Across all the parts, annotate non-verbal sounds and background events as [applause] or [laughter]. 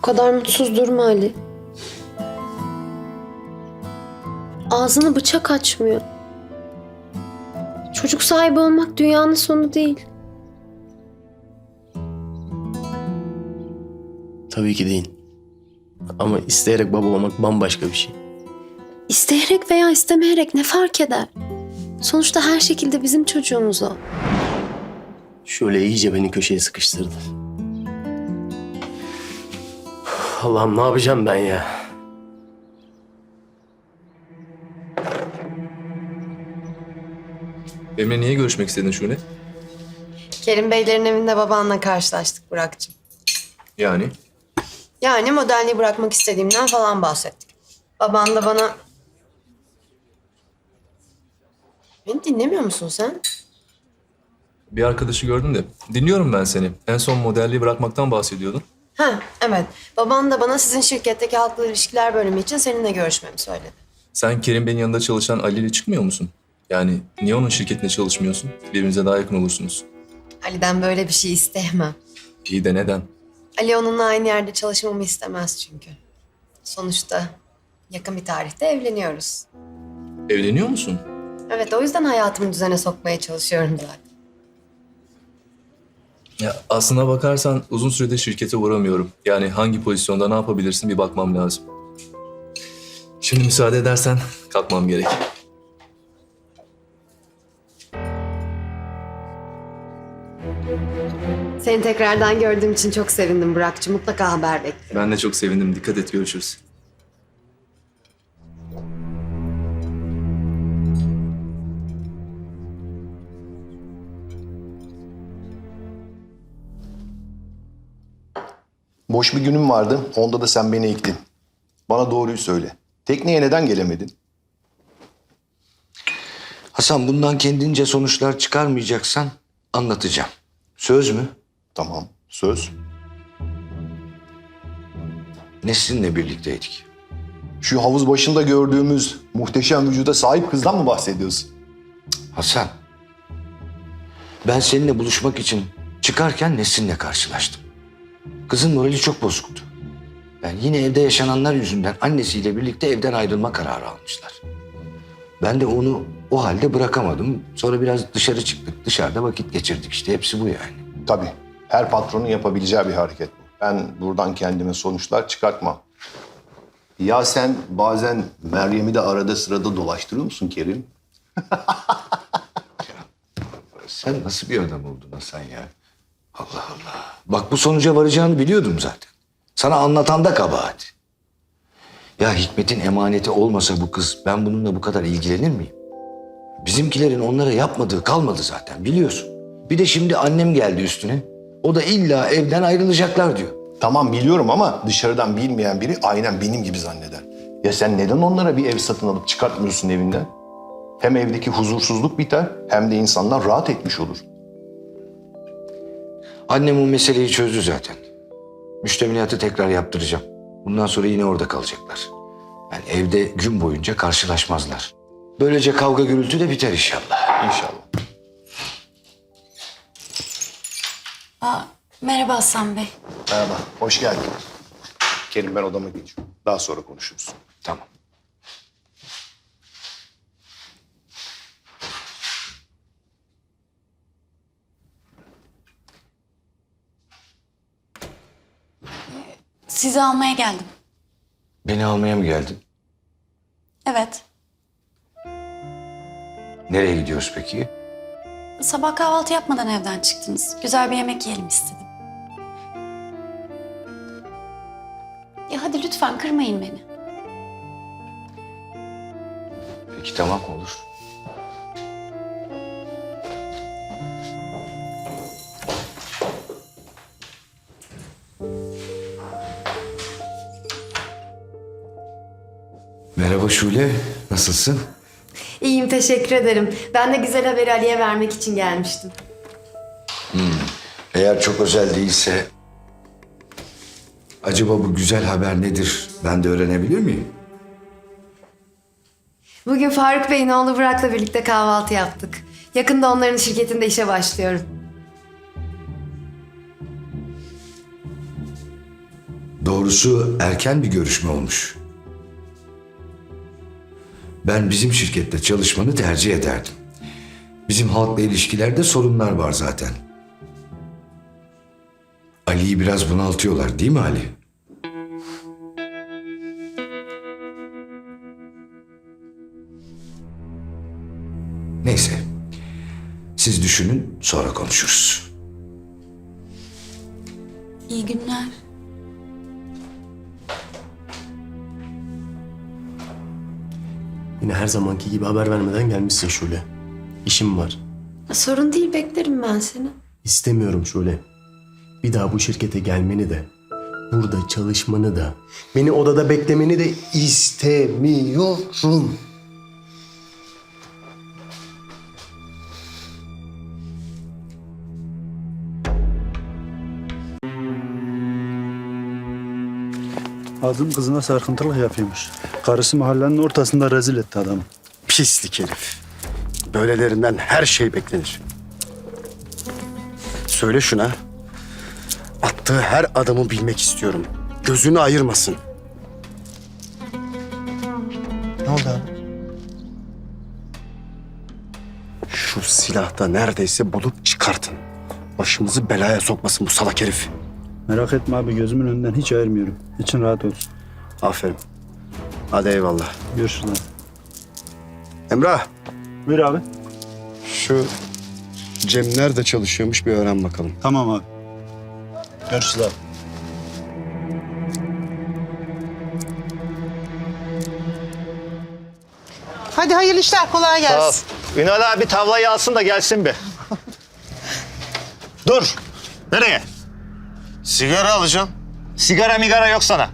Bu kadar mutsuz durma Ali. Ağzını bıçak açmıyor. Çocuk sahibi olmak dünyanın sonu değil. Tabii ki değil. Ama isteyerek baba olmak bambaşka bir şey. İsteyerek veya istemeyerek ne fark eder? Sonuçta her şekilde bizim çocuğumuz o. Şöyle iyice beni köşeye sıkıştırdı. Allah'ım ne yapacağım ben ya? Benimle niye görüşmek istedin Şule? Kerim Beylerin evinde babanla karşılaştık Burak'cığım. Yani? Yani modelliği bırakmak istediğimden falan bahsettik. Baban da bana... Beni dinlemiyor musun sen? Bir arkadaşı gördüm de. Dinliyorum ben seni. En son modelliği bırakmaktan bahsediyordun. Ha evet. Baban da bana sizin şirketteki halkla ilişkiler bölümü için seninle görüşmemi söyledi. Sen Kerim Bey'in yanında çalışan Ali ile çıkmıyor musun? Yani niye onun şirketinde çalışmıyorsun? Birbirinize daha yakın olursunuz. Ali'den böyle bir şey isteyemem. İyi de neden? Ali onunla aynı yerde çalışmamı istemez çünkü. Sonuçta yakın bir tarihte evleniyoruz. Evleniyor musun? Evet o yüzden hayatımı düzene sokmaya çalışıyorum zaten. Ya aslına bakarsan uzun süredir şirkete uğramıyorum. Yani hangi pozisyonda ne yapabilirsin bir bakmam lazım. Şimdi müsaade edersen kalkmam gerek. Seni tekrardan gördüğüm için çok sevindim Burak'cığım. Mutlaka haber bekle. Ben de çok sevindim. Dikkat et görüşürüz. Boş bir günüm vardı. Onda da sen beni ektin. Bana doğruyu söyle. Tekneye neden gelemedin? Hasan bundan kendince sonuçlar çıkarmayacaksan anlatacağım. Söz mü? Tamam. Söz. Nesrin'le birlikteydik. Şu havuz başında gördüğümüz muhteşem vücuda sahip kızdan mı bahsediyorsun? Hasan. Ben seninle buluşmak için çıkarken Nesrin'le karşılaştım. Kızın morali çok bozuktu. Yani yine evde yaşananlar yüzünden annesiyle birlikte evden ayrılma kararı almışlar. Ben de onu o halde bırakamadım. Sonra biraz dışarı çıktık. Dışarıda vakit geçirdik işte. Hepsi bu yani. Tabii. Her patronun yapabileceği bir hareket bu. Ben buradan kendime sonuçlar çıkartmam. Ya sen bazen Meryem'i de arada sırada dolaştırıyor musun Kerim? [laughs] Sen nasıl bir adam oldun Hasan ya? Allah Allah. Bak bu sonuca varacağını biliyordum zaten. Sana anlatan da kabahat. Ya Hikmet'in emaneti olmasa bu kız ben bununla bu kadar ilgilenir miyim? Bizimkilerin onlara yapmadığı kalmadı zaten biliyorsun. Bir de şimdi annem geldi üstüne. O da illa evden ayrılacaklar diyor. Tamam biliyorum ama dışarıdan bilmeyen biri aynen benim gibi zanneder. Ya sen neden onlara bir ev satın alıp çıkartmıyorsun evinden? Hem evdeki huzursuzluk biter hem de insanlar rahat etmiş olur. Annem o meseleyi çözdü zaten. Müştemilatı tekrar yaptıracağım. Bundan sonra yine orada kalacaklar. Yani evde gün boyunca karşılaşmazlar. Böylece kavga gürültü de biter inşallah. İnşallah. Aa, merhaba Hasan Bey. Merhaba, hoş geldin. Kerim ben odama geçiyorum. Daha sonra konuşuruz. Tamam. Sizi almaya geldim. Beni almaya mı geldin? Evet. Nereye gidiyoruz peki? Sabah kahvaltı yapmadan evden çıktınız. Güzel bir yemek yiyelim istedim. Ya hadi lütfen kırmayın beni. Peki tamam olur. Merhaba Şule, nasılsın? İyiyim teşekkür ederim. Ben de güzel haberi Ali'ye vermek için gelmiştim. Eğer çok özel değilse... Acaba bu güzel haber nedir? Ben de öğrenebilir miyim? Bugün Faruk Bey'in oğlu Burak'la birlikte kahvaltı yaptık. Yakında onların şirketinde işe başlıyorum. Doğru Doğrusu erken bir görüşme olmuş. Ben bizim şirkette çalışmanı tercih ederdim. Bizim halkla ilişkilerde sorunlar var zaten. Ali'yi biraz bunaltıyorlar değil mi Ali? Neyse. Siz düşünün sonra konuşuruz. İyi günler. Yine her zamanki gibi haber vermeden gelmişsin Şule. İşim var. Sorun değil beklerim ben seni. İstemiyorum Şule. Bir daha bu şirkete gelmeni de, burada çalışmanı da, beni odada beklemeni de istemiyorum. Azım kızına sarkıntılık yapıyormuş. Karısı mahallenin ortasında rezil etti adamı. Pislik herif. Böylelerinden her şey beklenir. Söyle şuna. Attığı her adımı bilmek istiyorum. Gözünü ayırmasın. Ne oldu abi? Şu silahta neredeyse bulup çıkartın. Başımızı belaya sokmasın bu salak herif. Merak etme abi gözümün önünden hiç ayırmıyorum. İçin rahat olsun. Aferin. Hadi eyvallah. Görüşürüz abi. Emrah, Buyur abi. şu Cem nerede çalışıyormuş bir öğren bakalım. Tamam abi. Görüşürüz abi. Hadi hayırlı işler kolay gelsin. Ünal abi tavlayı alsın da gelsin bir. [laughs] Dur. Nereye? Sigara alacağım. Sigara migara yok sana.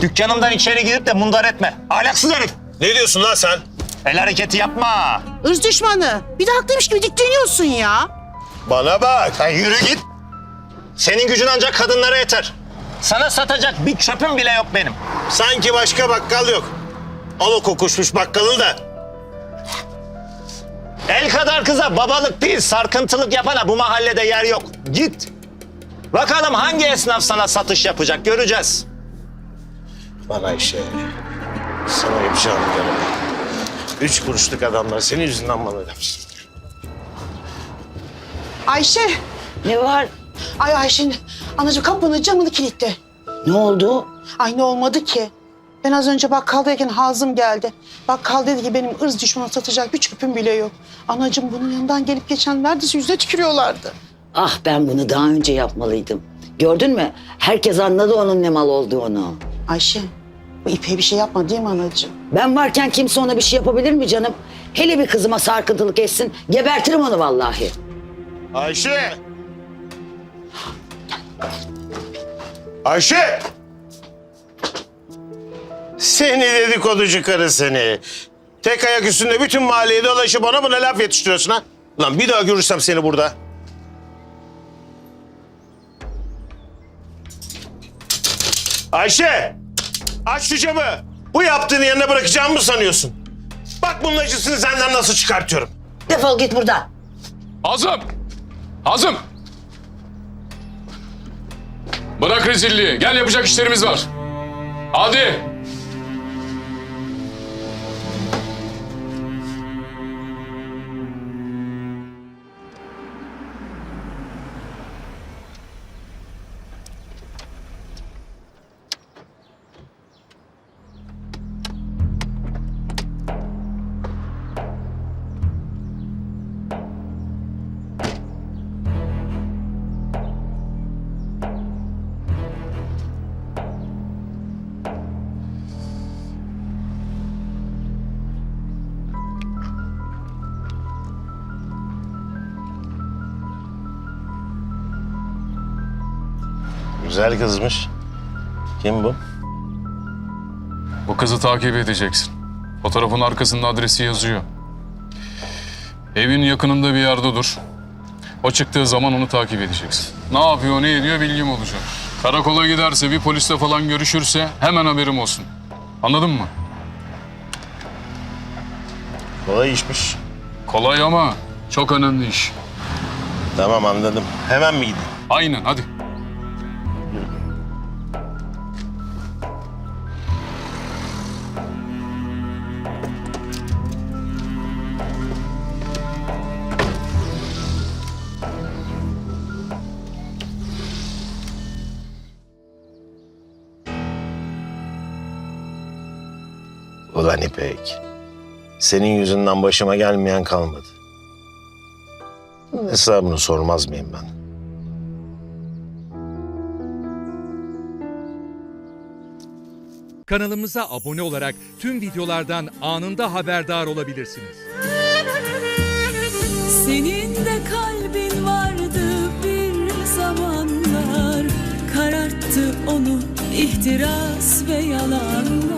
Dükkanımdan içeri girip de mundar etme. Ahlaksız herif. Ne diyorsun lan sen? El hareketi yapma. Irz düşmanı. Bir de haklıymış gibi dikleniyorsun ya. Bana bak. Sen yürü git. Senin gücün ancak kadınlara yeter. Sana satacak bir çöpüm bile yok benim. Sanki başka bakkal yok. Al o kokuşmuş bakkalın da. El kadar kıza babalık değil sarkıntılık yapana bu mahallede yer yok. Git. Bakalım hangi esnaf sana satış yapacak göreceğiz. Bana işe. Sana yapacağım yarım. Üç kuruşluk adamlar senin yüzünden bana yapsın. Ayşe. Ne var? Ay Ayşe'nin anacığım kapının camını kilitti. Ne oldu? Ay ne olmadı ki? Ben az önce bakkaldayken Hazım geldi. Bakkal dedi ki benim ırz düşmanı satacak bir çöpüm bile yok. Anacığım bunun yanından gelip geçen neredeyse yüzüne tükürüyorlardı. Ah ben bunu daha önce yapmalıydım. Gördün mü? Herkes anladı onun ne mal olduğunu. Ayşe bu İpek'e bir şey yapma değil mi anacığım? Ben varken kimse ona bir şey yapabilir mi canım? Hele bir kızıma sarkıntılık etsin. Gebertirim onu vallahi. Ayşe! Ayşe! Seni dedikoducu karı seni. Tek ayak üstünde bütün mahalleye dolaşıp bana buna laf yetiştiriyorsun ha? Lan bir daha görürsem seni burada. Ayşe! Aç şu camı. Bu yaptığını yerine bırakacağımı mı sanıyorsun? Bak bunun acısını senden nasıl çıkartıyorum. Defol git buradan. Hazım! Hazım! Bırak rezilliği. Gel yapacak işlerimiz var. Hadi. Güzel kızmış. Kim bu? Bu kızı takip edeceksin. Fotoğrafın arkasında adresi yazıyor. Evin yakınında bir yerde dur. O çıktığı zaman onu takip edeceksin. Ne yapıyor, ne ediyor bilgim olacak. Karakola giderse, bir polisle falan görüşürse hemen haberim olsun. Anladın mı? Kolay işmiş. Kolay ama çok önemli iş. Tamam anladım. Hemen mi gideyim? Aynen, hadi. Ulan İpek. Senin yüzünden başıma gelmeyen kalmadı. Hesabını sormaz mıyım ben? Kanalımıza abone olarak tüm videolardan anında haberdar olabilirsiniz. Senin de kalbin vardı bir zamanlar Kararttı onu ihtiras ve yalanlar